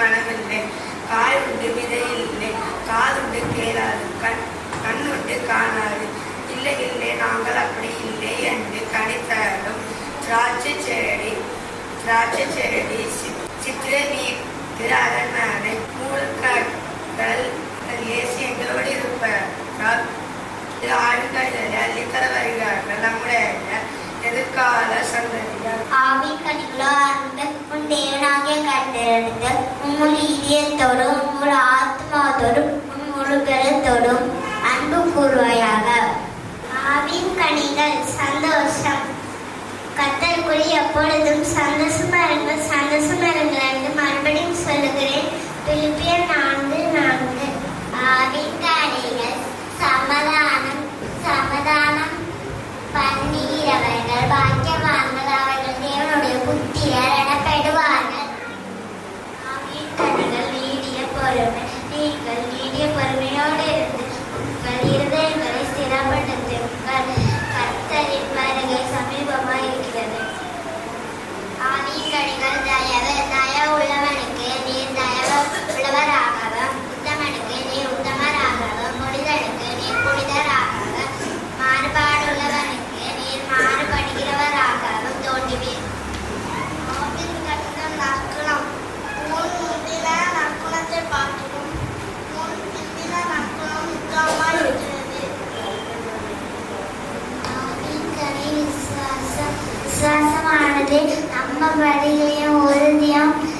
மனமில்லை. கால் உண்டு விதை இல்லை காதுண்டு கேளாது. கண் கண் உண்டு காணாது. இல்லை இல்லை நாங்கள் அப்படி இல்லை என்று கணித்தாலும் திராட்சை செடி திராட்சை செடி சித்திரை சித்திர வீட்டு அரண்மனை மூழ்கடல் எங்களோடு இருப்பார் ஆண்கள் அள்ளித்தர வருகிறார்கள். நம்முடைய எதிர்கால சந்ததிகள். ஆவின் கனிகளோ அந்த உன் தேவனாகிய கண்டெடுத்து உம்முள் இதயத்தோடும் உம்முள் ஆத்மாவோடும் உன் முழு அன்பு கூறுவாயாக. ஆவின் கனிகள் சந்தோஷம். கத்தருக்குள் எப்பொழுதும் சந்தோஷமா இருங்கள் சந்தோஷமா இருங்கள் என்று மறுபடியும் சொல்லுகிறேன். பிலிப்பியர் நான்கு நான்கு. விசுவாசமானது நம்பபடியும் உறுதியும். காணப்படாதது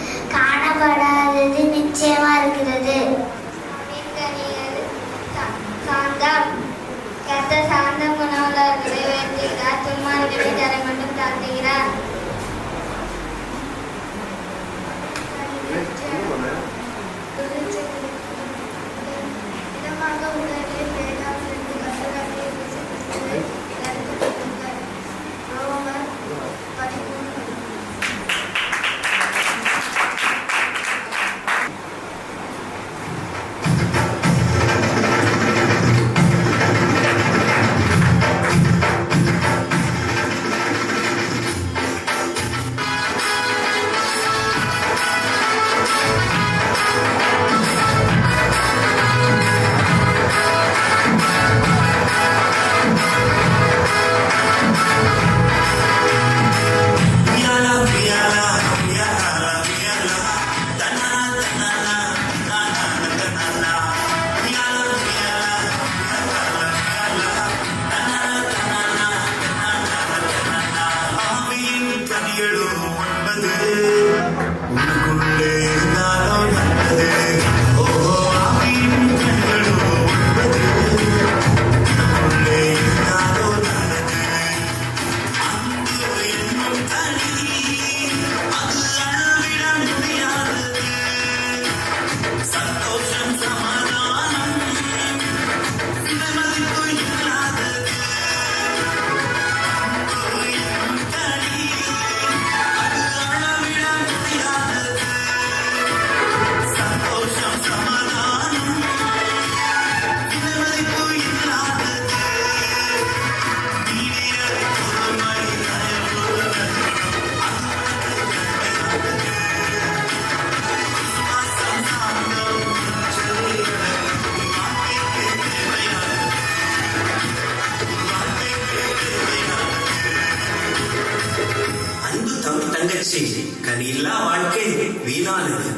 தம்பி கனி இல்லா வாழ்க்கை வீணானது.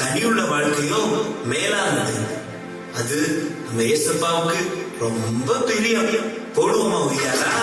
கனியுள்ள வாழ்க்கையோ மேலானது. அது நம்ம ஏசப்பாவுக்கு ரொம்ப பெரிய போடுவோமா உய்யாலா